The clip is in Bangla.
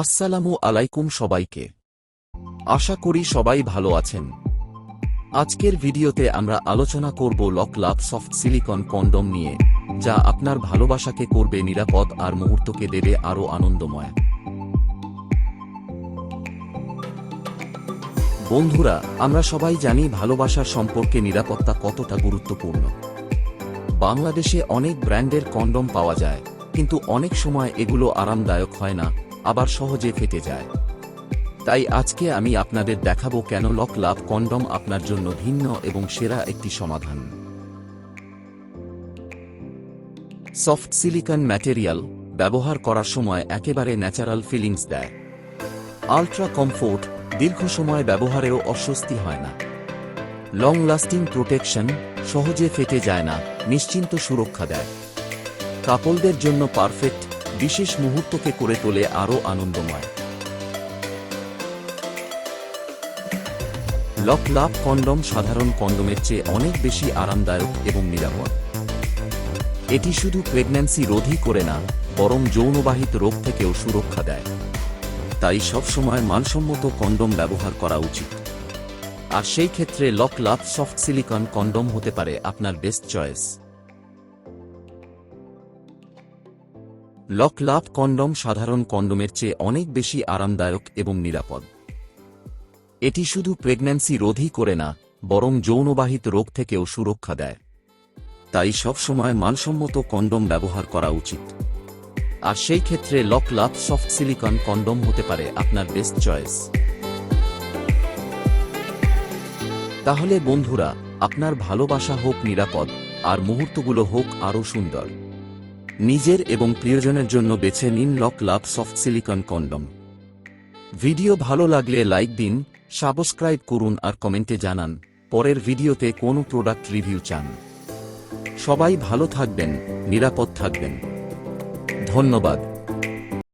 আসসালামু আলাইকুম সবাইকে। আশা করি সবাই ভালো আছেন। আজকের ভিডিওতে আমরা আলোচনা করব lock love soft silicone condom নিয়ে, যা আপনার ভালোবাসাকে করবে নিরাপদ আর মুহূর্তকে দেবে আরও আনন্দময়। বন্ধুরা, আমরা সবাই জানি ভালোবাসার সম্পর্কে নিরাপত্তা কতটা গুরুত্বপূর্ণ। বাংলাদেশে অনেক ব্র্যান্ডের কন্ডম পাওয়া যায়, কিন্তু অনেক সময় এগুলো আরামদায়ক হয় না। আবার সহজে ফেটে যায়। তাই আজকে আমি আপনাদের দেখাবো কেন লক লাভ কন্ডম আপনার জন্য ভিন্ন এবং সেরা একটি সমাধান। সফট সিলিকন ম্যাটেরিয়াল ব্যবহার করার সময় একেবারে ন্যাচারাল ফিলিংস দেয়। আলট্রা কমফোর্ট দীর্ঘ সময় ব্যবহারেও অস্বস্তি হয় না। লং লাস্টিং প্রোটেকশন সহজে ফেটে যায় না, নিশ্চিন্ত সুরক্ষা দেয়। কাপলদের জন্য পারফেক্ট বিশেষ মুহূর্তকে করে তোলে আরও আনন্দময়। লক লাভ কন্ডম সাধারণ কন্ডমের চেয়ে অনেক বেশি আরামদায়ক এবং নিরাপদ। এটি শুধু প্রেগন্যান্সি রোধই করে না, বরং যৌনবাহিত রোগ থেকেও সুরক্ষা দেয়। তাই সবসময় মানসম্মত কন্ডম ব্যবহার করা উচিত। আর সেই ক্ষেত্রে lock love soft silicone condom হতে পারে আপনার best choice. Lock love condom সাধারণ কন্ডমের চেয়ে অনেক বেশি আরামদায়ক এবং নিরাপদ। এটি শুধু প্রেগন্যান্সি রোধই করে না, বরং যৌনবাহিত রোগ থেকেও সুরক্ষা দেয়। তাই সবসময় মানসম্মত কন্ডম ব্যবহার করা উচিত। আর সেই ক্ষেত্রে lock love soft silicone condom হতে পারে আপনার বেস্ট চয়েস। তাহলে বন্ধুরা, আপনার ভালোবাসা হোক নিরাপদ, আর মুহূর্তগুলো হোক আরও সুন্দর। নিজের এবং প্রিয়জনের জন্য বেছে নিন lock love soft silicone condom. Video ভালো লাগলে লাইক দিন, সাবস্ক্রাইব করুন আর কমেন্টে জানান, পরের ভিডিওতে কোন প্রোডাক্ট রিভিউ চান। সবাই ভালো থাকবেন, নিরাপদ থাকবেন। ধন্যবাদ।